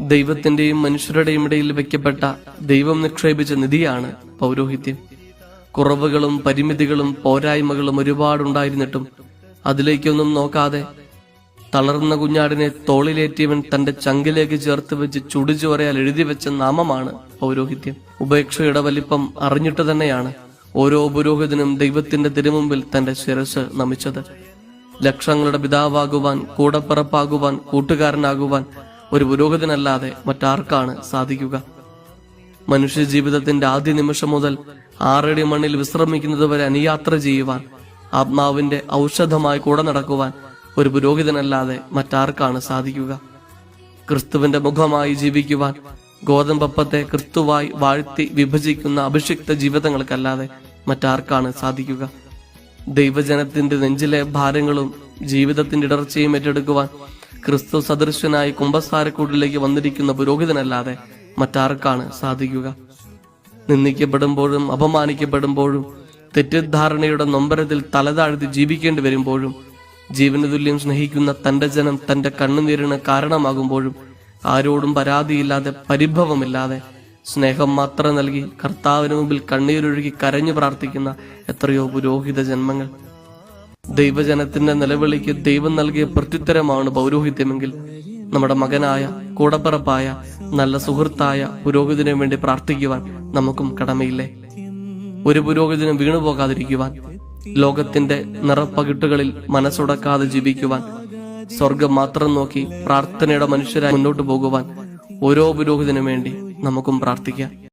ദൈവത്തിന്റെയും മനുഷ്യരുടെയും ഇടയിൽ വെക്കപ്പെട്ട ദൈവം നിക്ഷേപിച്ച നിധിയാണ് പൗരോഹിത്യം. കുറവുകളും പരിമിതികളും പോരായ്മകളും ഒരുപാടുണ്ടായിരുന്നിട്ടും അതിലേക്കൊന്നും നോക്കാതെ തളർന്ന കുഞ്ഞാടിനെ തോളിലേറ്റിയവൻ തന്റെ ചങ്കിലേക്ക് ചേർത്ത് വെച്ച് ചുടുചോരയാൽ എഴുതി വെച്ച നാമമാണ് പൗരോഹിത്യം. ഉപേക്ഷയുടെ വലിപ്പം അറിഞ്ഞിട്ട് തന്നെയാണ് ഓരോ പുരോഹിതനും ദൈവത്തിന്റെ തിരുമുമ്പിൽ തന്റെ ശിരസ് നമിച്ചത്. ലക്ഷങ്ങളുടെ പിതാവാകുവാൻ കൂടപ്പിറപ്പാകുവാൻ കൂട്ടുകാരനാകുവാൻ ഒരു പുരോഹിതനല്ലാതെ മറ്റാർക്കാണ് സാധിക്കുക. മനുഷ്യ ജീവിതത്തിന്റെ ആദ്യ നിമിഷം മുതൽ ആറടി മണ്ണിൽ വിശ്രമിക്കുന്നത് വരെ അനുയാത്ര ചെയ്യുവാൻ ആത്മാവിന്റെ ഔഷധമായി കൂടെ നടക്കുവാൻ ഒരു പുരോഹിതനല്ലാതെ മറ്റാർക്കാണ് സാധിക്കുക. ക്രിസ്തുവിന്റെ മുഖമായി ജീവിക്കുവാൻ ഗോതമ്പപ്പത്തെ ക്രിസ്തുവായി വാഴ്ത്തി വിഭജിക്കുന്ന അഭിഷിക്ത ജീവിതങ്ങൾക്കല്ലാതെ മറ്റാർക്കാണ് സാധിക്കുക. ദൈവജനത്തിന്റെ നെഞ്ചിലെ ഭാരങ്ങളും ജീവിതത്തിന്റെ ഇടർച്ചയും ഏറ്റെടുക്കുവാൻ ക്രിസ്തു സദൃശ്യനായി കുംഭസാരക്കൂട്ടിലേക്ക് വന്നിരിക്കുന്ന പുരോഹിതനല്ലാതെ മറ്റാർക്കാണ് സാധിക്കുക? നിന്ദിക്കപ്പെടുമ്പോഴും അപമാനിക്കപ്പെടുമ്പോഴും തെറ്റിദ്ധാരണയുടെ നൊമ്പരത്തിൽ തലതാഴ്ത്തി ജീവിക്കേണ്ടി വരുമ്പോഴും ജീവന തുല്യം സ്നേഹിക്കുന്ന തന്റെ ജനം തന്റെ കണ്ണുനീരിന് കാരണമാകുമ്പോഴും ആരോടും പരാതിയില്ലാതെ പരിഭവമില്ലാതെ സ്നേഹം മാത്രം നൽകി കർത്താവിന് മുമ്പിൽ കണ്ണീരൊഴുകി കരഞ്ഞു പ്രാർത്ഥിക്കുന്ന എത്രയോ പുരോഹിത ജന്മങ്ങൾ. ദൈവജനത്തിന്റെ നിലവിളിക്ക് ദൈവം നൽകിയ പ്രത്യുത്തരമാണ് പൗരോഹിത്യമെങ്കിൽ നമ്മുടെ മകനായ കൂടപ്പറപ്പായ നല്ല സുഹൃത്തായ പുരോഹിതനു വേണ്ടി പ്രാർത്ഥിക്കുവാൻ നമുക്കും കടമയില്ലേ? ഒരു പുരോഹിതനും വീണു പോകാതിരിക്കുവാൻ ലോകത്തിന്റെ നിറപ്പകിട്ടുകളിൽ മനസ്സുടക്കാതെ ജീവിക്കുവാൻ സ്വർഗം മാത്രം നോക്കി പ്രാർത്ഥനയുടെ മനുഷ്യരായി മുന്നോട്ടു പോകുവാൻ ഓരോ പുരോഹിതനും വേണ്ടി നമുക്കും പ്രാർത്ഥിക്കാം.